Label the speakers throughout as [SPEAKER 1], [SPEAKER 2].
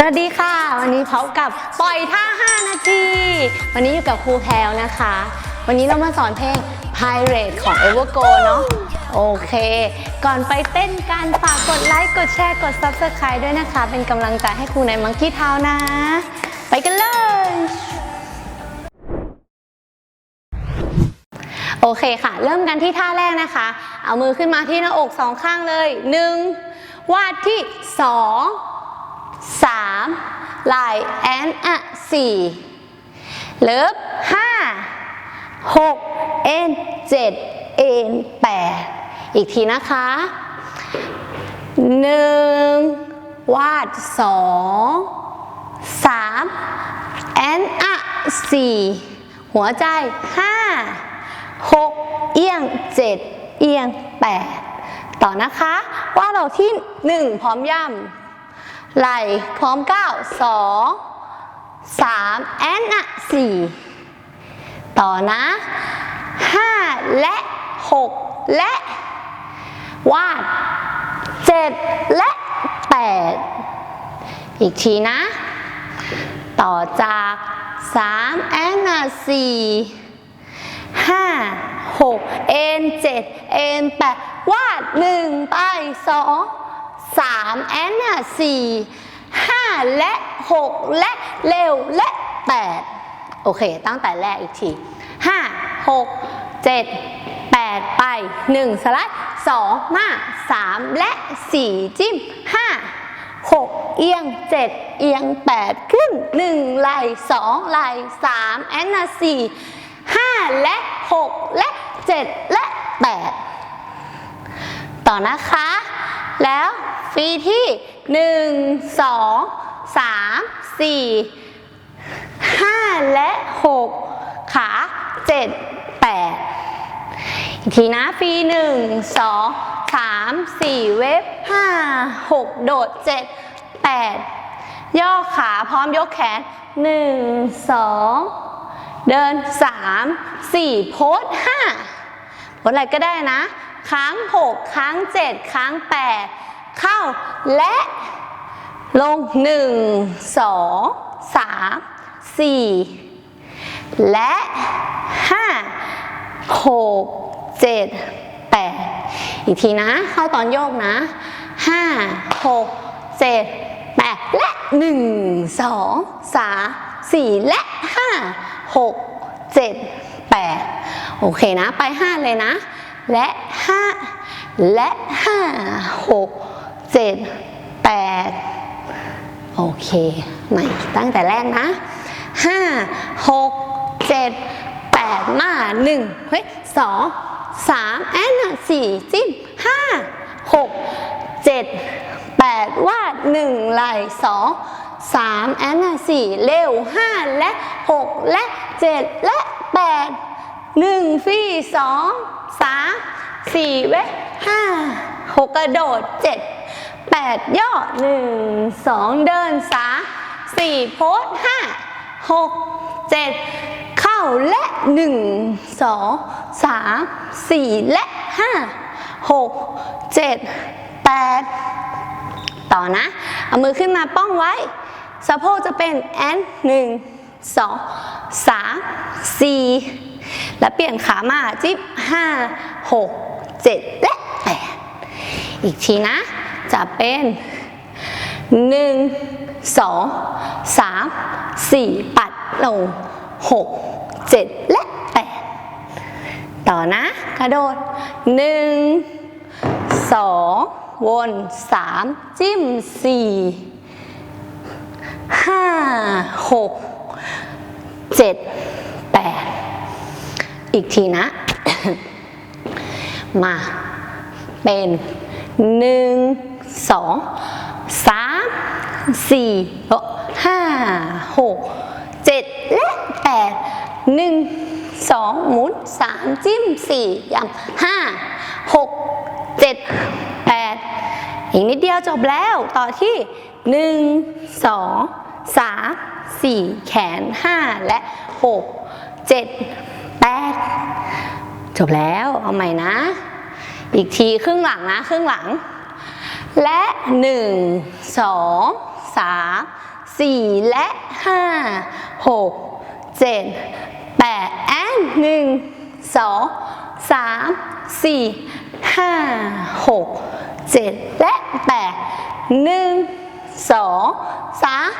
[SPEAKER 1] สวัสดีค่ะ วันนี้พบกับปล่อยท่า 5 นาที วันนี้อยู่กับครูแพลวนะคะ วันนี้เรามาสอนเพลง Pirate ของ Evergo เนาะโอเค ก่อนไปเต้นการฝากกดไลค์กดแชร์กด Subscribe ด้วยนะคะ เป็นกำลังใจให้ครูในมังกี้เท้านะ ไปกันเลยโอเคค่ะ เริ่มกันที่ท่าแรกนะคะ เอามือขึ้นมาที่หน้าอกสองข้างเลย1วาดที่สอง สามไหลแอนอะสี่เลิฟห้าหกเอ็นเจ็ดเอ็นแปดอีกทีนะคะหนึ่งวาดสองสามแอนอะสี่หัวใจห้าหกเอียงเจ็ดเอียงแปดต่อนะคะวาดเราที่หนึ่งพร้อมย่ำ ไหลพร้อมเก้าสองสามแอนอะสี่ต่อนะห้าและหกและวาดเจ็ดและแปดอีกทีนะ ต่อจากสามแอนอะสี่ห้าหกเอ็นเจ็ดเอ็นแปดวาดหนึ่งไปสอง สามแอนน่ะสี่ห้าและหกและเร็วและแปดโอเค ตั้งแต่แรกอีกทีห้าหกเจ็ดแปดไปหนึ่งสไลด์สองมาสามและสี่จิ้มห้าหกเอียงเจ็ดเอียงแปดขึ้นหนึ่งไหลสองไหลสามแอนน่ะสี่ห้าและหกและเจ็ดและแปดต่อนะคะ แล้ว ฟรีที่1 2 3 4 5และ6ขา7 8อีกทีนะฟรี1 2 3 4เวฟ5 6โดด7 8ย่อขาพร้อมยกแขน1 2เดิน3 4โพส5ผลอะไรก็ได้นะค้าง6ค้าง7ค้าง8 เข้าและลง 1 2 3 4 และ 5 6 7 8 อีกทีนะ เข้าตอนโยกนะ 5 6 7 8 และ 1 2 3 4 และ 5 6 7 8 โอเคนะ ไป 5 เลยนะ และ 5 และ 5 6 เจ็ดแปดโอเคใหม่ตั้งแต่แรกนะห้าหกเจ็ดแปดมาหนึ่งเฮ้ยสองสามแอนสี่จิ้มห้าหกเจ็ดแปดวาดหนึ่งไหลสองสามแอนสี่เร็วห้าและหกและเจ็ดและแปดหนึ่งฟี่สองสามสี่เว้ห้าหกกระโดดเจ็ด แปดย่อหนึ่งสองเดินสาสี่โพสห้าหกเจ็ดเข้าและหนึ่งสองสาสี่และห้าหกเจ็ดแปดต่อนะ เอามือขึ้นมาป้องไว้ สะโพกจะเป็นแอนหนึ่งสองสามสี่แล้วเปลี่ยนขามาจิ๊บห้าหกเจ็ดและแปดอีกทีนะ จะเป็นหนึ่งสองสามสี่ปัดลงหกเจ็ดและแปดต่อนะ กระโดดหนึ่งสองวนสามจิ้มสี่ห้าหกเจ็ดแปดอีกทีนะ มา เป็นหนึ่ง สองสามสี่ห้าหกเจ็ดและแปดหนึ่งสองหมุนสามจิ้มสี่ย้ำห้าหกเจ็ดแปดอีกนิดเดียวจบแล้วต่อที่1 2 3 4แขน5และ6 7 8จบแล้วเอาใหม่นะ อีกทีครึ่งหลังนะครึ่งหลัง และ 1 2 3 4 และ 5 6 7 8 and 1 2 3 4 5 6 7 และ 8 1 2 3 4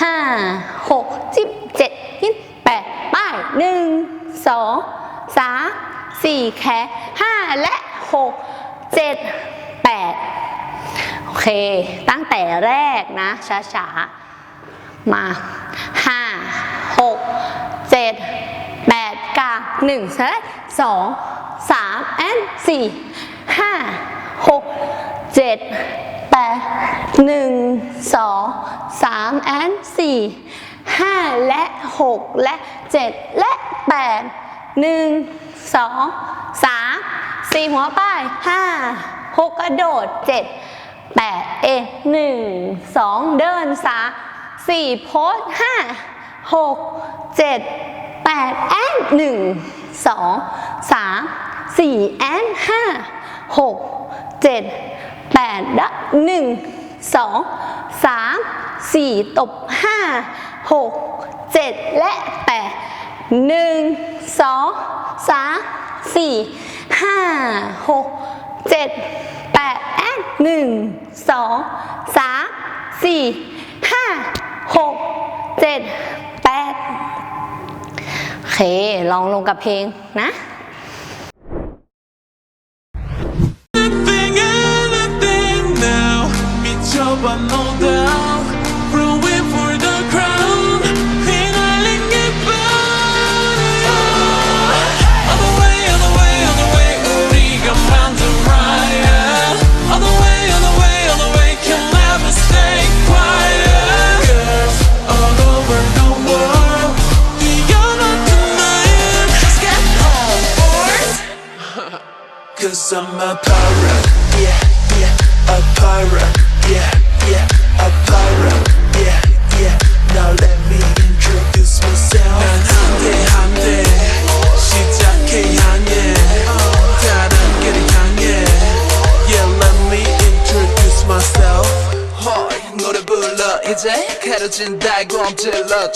[SPEAKER 1] 5 6 17 28ป้าย1 2 3 4แค่5และ 6 เคตั้งแต่แรกนะช้าๆ มาห้าหกเจ็ดแปดกลางหนึ่งเซตสองสามแอนสี่ห้าหกเจ็ดแปดหนึ่งสองสามแอนสี่ห้าและหกและเจ็ดและแปดหนึ่งสองสามสี่หัวป้ายห้าหกกระโดดเจ็ด แปดเอหนึ่งสองเดินสาสี่โพสห้าหกเจ็ดแปดแอนหนึ่งสองสามสี่แอนห้าหกเจ็ดแปดและหนึ่งสองสามสี่ตบห้าหกเจ็ดและแปดหนึ่งสองสามสี่ห้าหกเจ็ดแปด หนึ่งสองสามสี่ห้าหกเจ็ดแปดโอเค ลองลงกับเพลงนะ
[SPEAKER 2] I'm a pirate, yeah, yeah, a pirate, yeah, yeah, a pirate, yeah, yeah. Now let me introduce myself. 난 한대 한대 시작해 향해 다른 길을 향해 Yeah, let me introduce myself. 헐 노래 불러 이제 가려진 달고 엎질러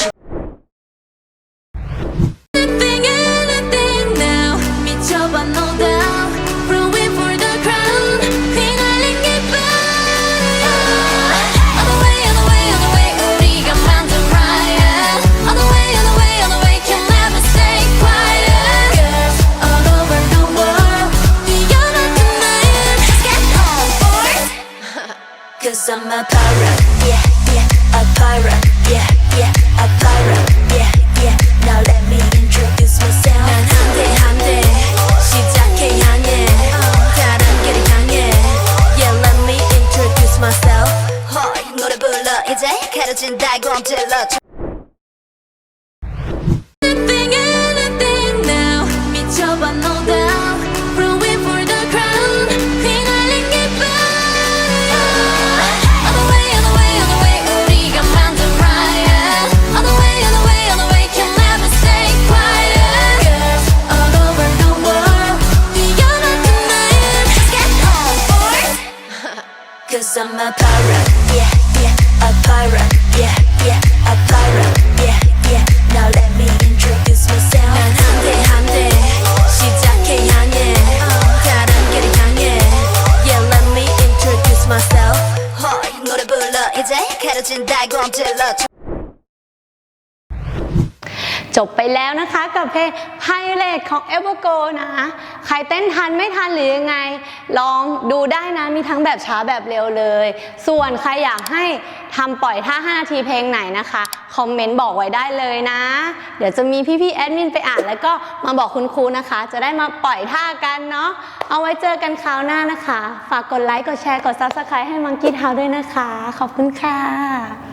[SPEAKER 3] Cause I'm a pirate, yeah, yeah, a pirate, yeah, yeah, a pirate, yeah, yeah. Now let me introduce myself. 난 한대 한대 시작해 향해 다른 길을 향해 Yeah, let me introduce myself. 헐 노래 불러 이제 가려진 달고 엎질러 려진 달고 엎질러
[SPEAKER 1] จบไปแล้วนะคะกับเพลงไฮเลทของ e v e r g o นะ ใครเต้นทันไม่ทันหรือยังไง ลองดูได้นะมีทั้งแบบช้าแบบเร็วเลย ส่วนใครอยากให้ทำปล่อยท่า 5 นาทีเพลงไหนนะคะ คอมเมนต์บอกไว้ได้เลยนะ เดี๋ยวจะมีพี่ๆแอดมินไปอ่านแล้วก็มาบอกคุณครูนะคะ จะได้มาปล่อยท่ากันเนาะเอาไว้เจอกันคราวหน้านะคะ ฝากกดไลค์กดแชร์กด Subscribe ให้มังกี้เท้าด้วยนะคะ ขอบคุณค่ะ